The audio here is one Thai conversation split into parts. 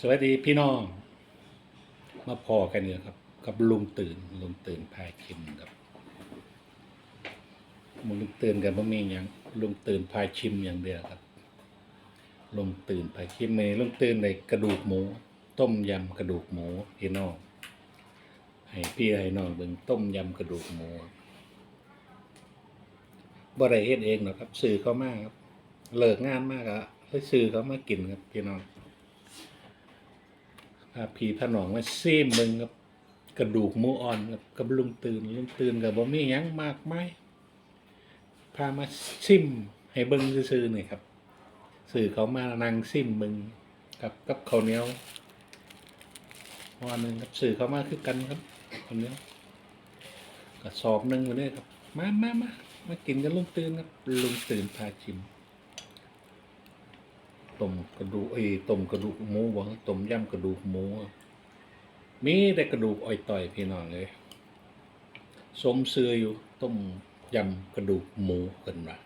สวัสดีพี่น้อง มาพอกันเนี่ยครับ กับลุงตื่นลุงตื่นพายชิมครับมึงลุงตื่นกันบ่มีอย่างลุงตื่นพายชิมอย่างเดียวครับลุงตื่นพายชิมมีลุงตื่นในกระดูกหมู ต้มยำกระดูกหมูพี่น้องให้พี่ให้น้องเบิ่งต้มยำกระดูกหมูครับบ่ได้เฮ็ดเองหรอกครับ ซื้อเขามากครับเลิกงานมากอะเลยซื้อเขามากินครับพี่น้อง พาพี่พาน้องมาซีมมึงกับกระดูกมูอ่อนกับกับลุงตื่นลุงตื่นกับบ่มีหยังมากมายพามาซิมให้เบิ่งซื่อๆนี่ครับ สื่อเขามานั่งซิมมึงกับกับข้าเนียววันหนึ่งครับสื่อเขามาคือกันครับข้าวเนียวกระสอบหนึ่งวันนี้ครับ มามามามากินกันลุงตื่นครับลุงตื่นพาชิม ต้มกระดูกเอ้ต้มกระดูกหมูบ่ต้มยำกระดูกหมู มีแต่กระดูกอ้อยต่อยพี่น้องเลยสมเสืออยู่ต้มยำกระดูกหมูกันว่า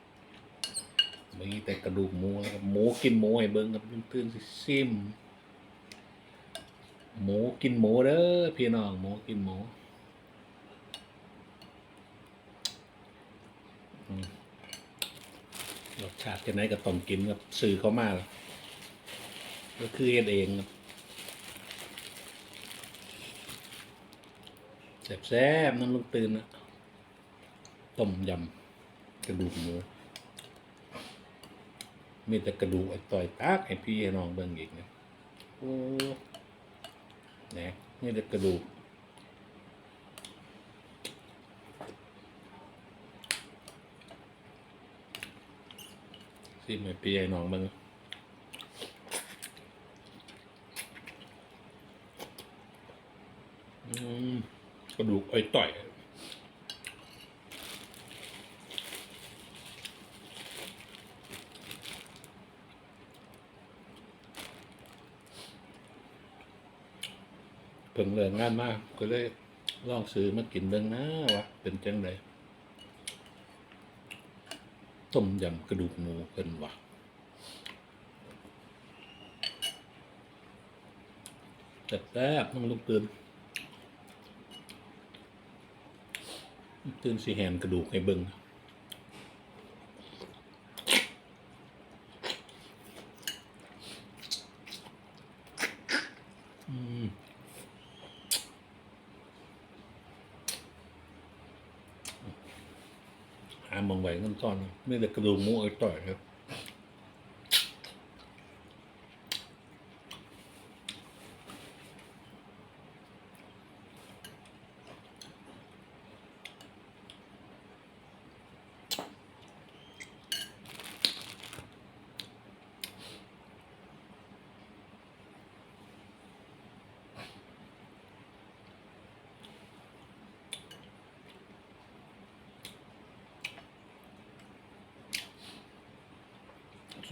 มีแต่กระดูกหมูนะครับหมูกินหมูให้เบิ่งครับตื่นสิซิมหมูกินหมูเด้อพี่น้องหมูกินหมูอืม รสชาติจะไหนก็ต้องกินกับซื้อเขามาแล้วก็คือเฮ็ดเองครับแซ่บๆน้ำลูกตื่นนะต้มยำกระดูกหมูมีแต่กระดูกไอ้ต่อยตากให้พี่ให้น้องเบิ่งอีกนะโอ้เนี่ยมีแต่กระดูก สิให้พี่ให้น้องเบิ่งกระดูกไอ้ต่อยเพิ่งเลิกงานมากก็เลยลองซื้อมากินเบิ่งนะวะเป็นจังได ต้มยำกระดูกหมูเพิ่นวะแต่แซ่บต้องลุกตื่นตื่นสีแหนกระดูกให้เบิ่ง หาหมองไหวเงินซ่อนไม่แต่กระดูกหมูไอ้ต่อยครับ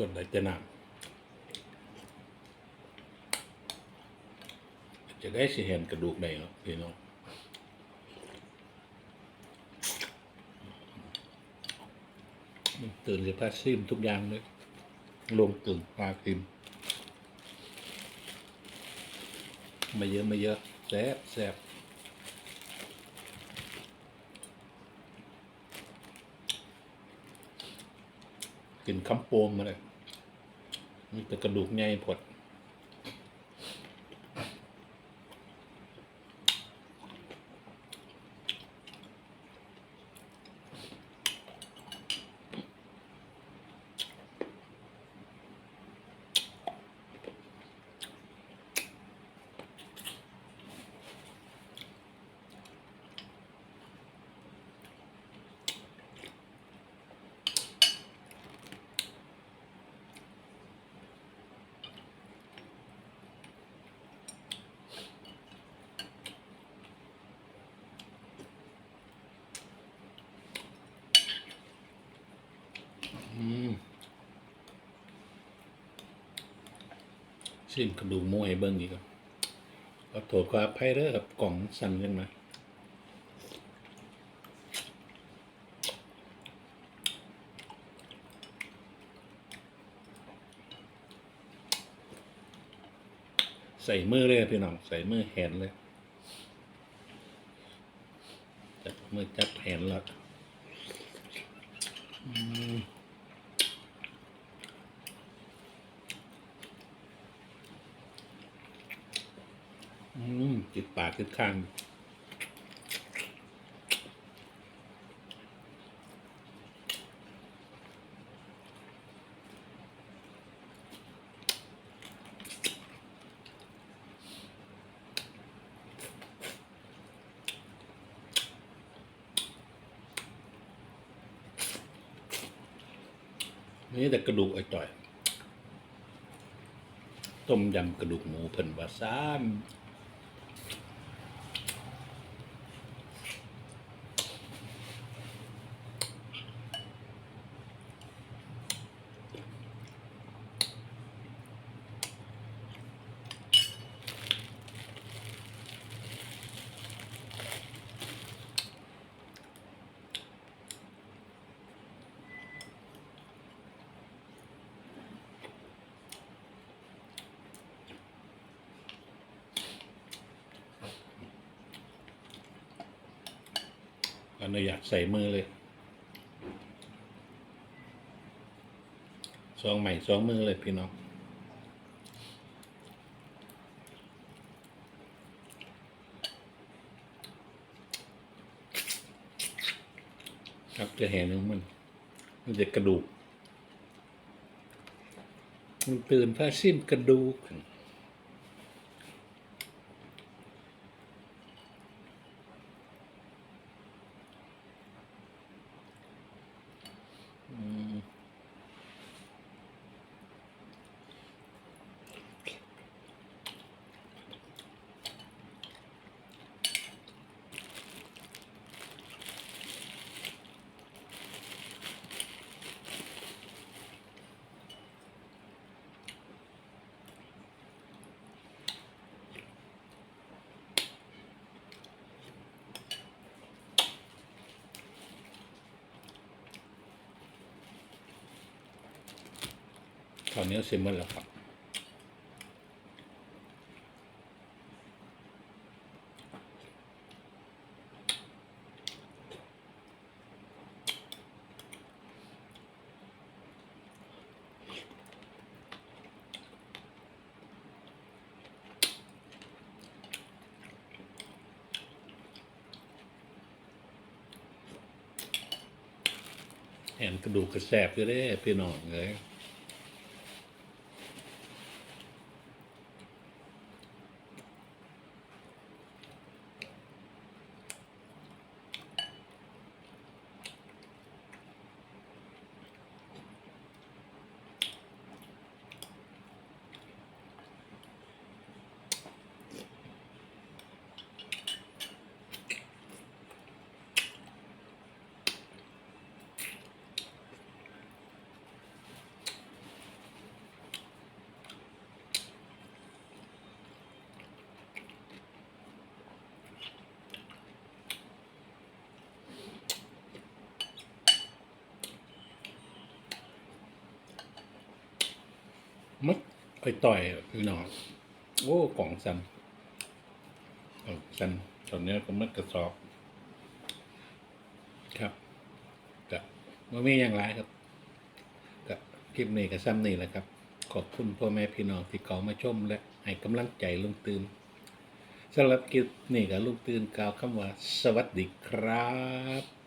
ส่วนใดจะหนักจะได้สิเห็นกระดูกใดเนาะพี่น้องตื่นจะพาซิมทุกอย่างเลยลงตื่นพาซิมม่เยอะม่เยอะแซ่บแซ่บกินคำโปมมาเลย มีแต่กระดูกใหญ่ผด ชิมกระดูกหมูให้เบิ้งอีกครับขอโทษขออภัยเด้อครับกล่องสั่นขึ้นมาใส่มือเลยพี่น้องใส่มือแหนเลยจับมือจับแหนแล้วอืมอืม จิตปากจิตข้างนี่แต่กระดูกไอ้จ่อย ต้มยำกระดูกหมูเพิ่นว่าซ้ำ นุญาตใส่มือเลยสองใหม่สองมือเลยพี่น้องครับจะเห็นมัน มันจะกระดูก มันตื่นผ้าสิ้นกระดูก คราวนี้เสร็จหมดแล้วครับแอนกระดูกกระแสบก็ได้พี่น้องเลย มัด ไอ้ต่อยพี่น้องโอ้กล่องสันกล่องสันตอนนี้ก็มัดกระสอบ ครับกับว่ามีอย่างไรครับกับคลิปนี้กับซ้ำนี่แหละครับ ขอบคุณพ่อแม่พี่น้องที่เขามาชมและให้กำลังใจลุงตื่นสำหรับคลิปนี้กับลุงตื่นกล่าวคำว่า สวัสดีครับ